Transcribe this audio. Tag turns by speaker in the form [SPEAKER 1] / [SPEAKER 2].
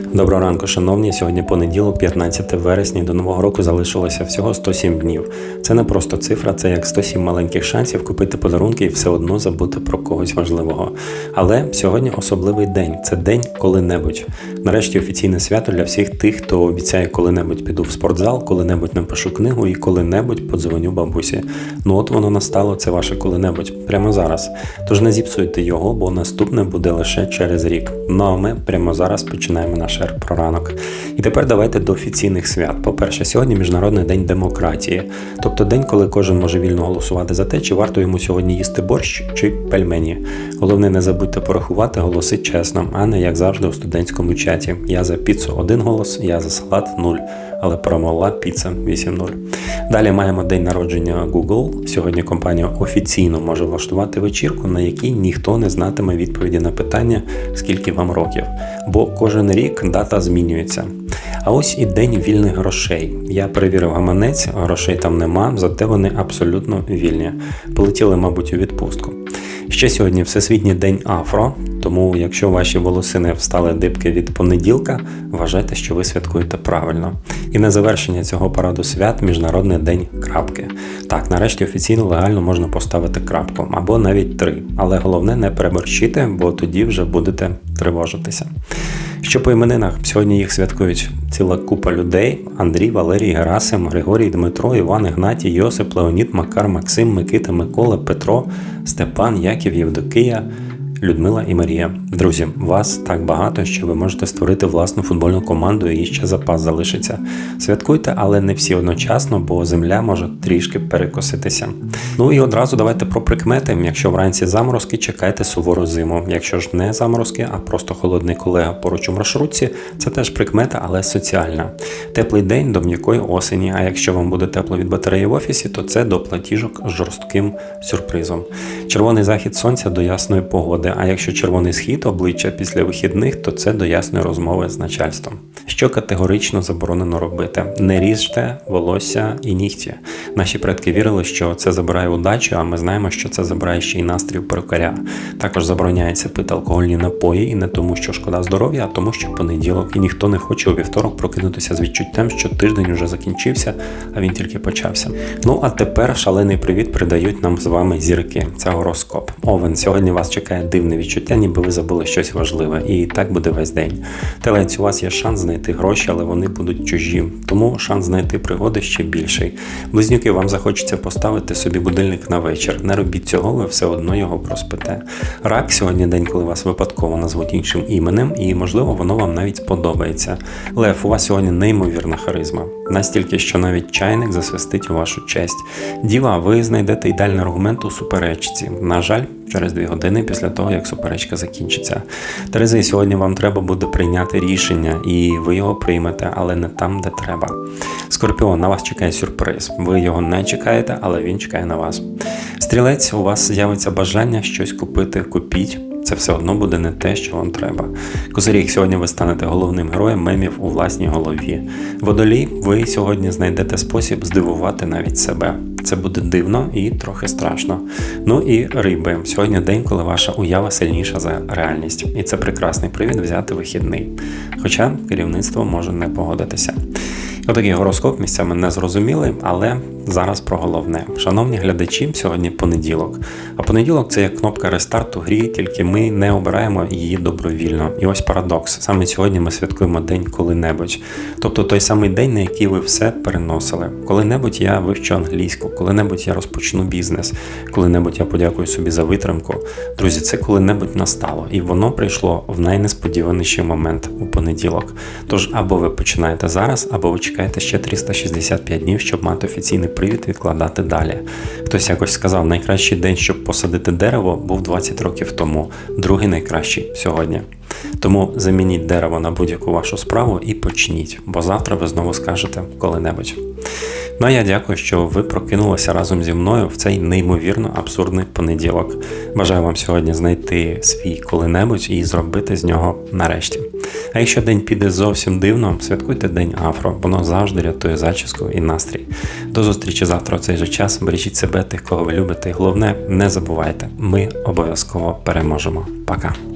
[SPEAKER 1] Доброго ранку, шановні. Сьогодні понеділок, 15 вересня. До нового року залишилося всього 107 днів. Це не просто цифра, це як 107 маленьких шансів купити подарунки і все одно забути про когось важливого. Але сьогодні особливий день. Це день коли-небудь. Нарешті офіційне свято для всіх тих, хто обіцяє коли-небудь піду в спортзал, коли-небудь напишу книгу і коли-небудь подзвоню бабусі. Ну от воно настало, це ваше коли-небудь прямо зараз. Тож не зіпсуйте його, бо наступне буде лише через рік. Ну а ми прямо зараз починаємо наш ер про ранок. І тепер давайте до офіційних свят. По-перше, сьогодні Міжнародний день демократії, тобто день, коли кожен може вільно голосувати за те, чи варто йому сьогодні їсти борщ чи пельмені. Головне, не забудьте порахувати голоси чесно, а не як завжди у студентському чаті. Я за піцу один голос, я за салат нуль, але промова піца 8-0. Далі маємо день народження Google. Сьогодні компанія офіційно може влаштувати вечірку, на якій ніхто не знатиме відповіді на питання, скільки вам років, бо кожен рік дата змінюється. А ось і день вільних грошей. Я перевірив гаманець, грошей там нема, зате вони абсолютно вільні. Полетіли, мабуть, у відпустку. Ще сьогодні Всесвітній день Афро, тому якщо ваші волосини встали дибки від понеділка, вважайте, що ви святкуєте правильно. І на завершення цього параду свят Міжнародний день крапки. Так, нарешті офіційно легально можна поставити крапку або навіть три. Але головне не переборщити, бо тоді вже будете тривожитися. Що по іменинах сьогодні їх святкують ціла купа людей: Андрій, Валерій, Герасим, Григорій, Дмитро, Іван, Ігнатій, Йосип, Леонід, Макар, Максим, Микита, Микола, Петро, Степан, Яків, Євдокия. Людмила і Марія. Друзі, вас так багато, що ви можете створити власну футбольну команду і ще запас залишиться. Святкуйте, але не всі одночасно, бо земля може трішки перекоситися. Ну і одразу давайте про прикмети. Якщо вранці заморозки, чекайте сувору зиму. Якщо ж не заморозки, а просто холодний колега поруч у маршрутці, це теж прикмета, але соціальна. Теплий день до м'якої осені. А якщо вам буде тепло від батареї в офісі, то це до платіжок з жорстким сюрпризом. Червоний захід сонця до ясної погоди. А якщо червоний схід обличчя після вихідних, то це до ясної розмови з начальством. Що категорично заборонено робити: не ріжте волосся і нігті. Наші предки вірили, що це забирає удачу, а ми знаємо, що це забирає ще й настрій перукаря. Також забороняється пити алкогольні напої і не тому, що шкода здоров'я, а тому, що понеділок, і ніхто не хоче у вівторок прокинутися з відчуттям, що тиждень уже закінчився, а він тільки почався. Ну а тепер шалений привіт передають нам з вами зірки. Це гороскоп. Овен сьогодні вас чекає дивне відчуття, ніби ви забули щось важливе, і так буде весь день. Телець, у вас є шанс знайти гроші, але вони будуть чужі. Тому шанс знайти пригоди ще більший. Близнюки, вам захочеться поставити собі будильник на вечір. Не робіть цього, ви все одно його проспите. Рак сьогодні день, коли вас випадково назвуть іншим іменем, і можливо воно вам навіть сподобається. Лев, у вас сьогодні неймовірна харизма. Настільки, що навіть чайник засвистить у вашу честь. Діва, ви знайдете ідеальний аргумент у суперечці. На жаль, через дві години після того, як суперечка закінчиться. Терези, сьогодні вам треба буде прийняти рішення, і ви його приймете, але не там, де треба. Скорпіон, на вас чекає сюрприз. Ви його не чекаєте, але він чекає на вас. Стрілець, у вас з'явиться бажання щось купити, купіть. Це все одно буде не те, що вам треба. Козиріг, сьогодні ви станете головним героєм мемів у власній голові. Водолій, ви сьогодні знайдете спосіб здивувати навіть себе. Це буде дивно і трохи страшно. Ну і риби. Сьогодні день, коли ваша уява сильніша за реальність, і це прекрасний привід взяти вихідний. Хоча керівництво може не погодитися. Отакий гороскоп місцями не зрозумілий, але зараз про головне. Шановні глядачі, сьогодні понеділок. А понеділок це як кнопка рестарту грі, тільки ми не обираємо її добровільно. І ось парадокс. Саме сьогодні ми святкуємо день коли-небудь. Тобто той самий день, на який ви все переносили. Коли-небудь я вивчу англійську, коли-небудь я розпочну бізнес, коли-небудь я подякую собі за витримку. Друзі, це коли-небудь настало, і воно прийшло в найнесподіваніший момент у понеділок. Тож або ви починаєте зараз, або ви чекаєте ще 365 днів, щоб мати офіційний привід відкладати далі. Хтось якось сказав, найкращий день, щоб посадити дерево, був 20 років тому, другий найкращий сьогодні. Тому замініть дерево на будь-яку вашу справу і почніть, бо завтра ви знову скажете коли-небудь. Ну а я дякую, що ви прокинулися разом зі мною в цей неймовірно абсурдний понеділок. Бажаю вам сьогодні знайти свій коли-небудь і зробити з нього нарешті. А якщо день піде зовсім дивно, святкуйте День Афро, воно завжди рятує зачіску і настрій. До зустрічі завтра в цей же час. Бережіть себе, тих, кого ви любите, і головне, не забувайте, ми обов'язково переможемо. Пока!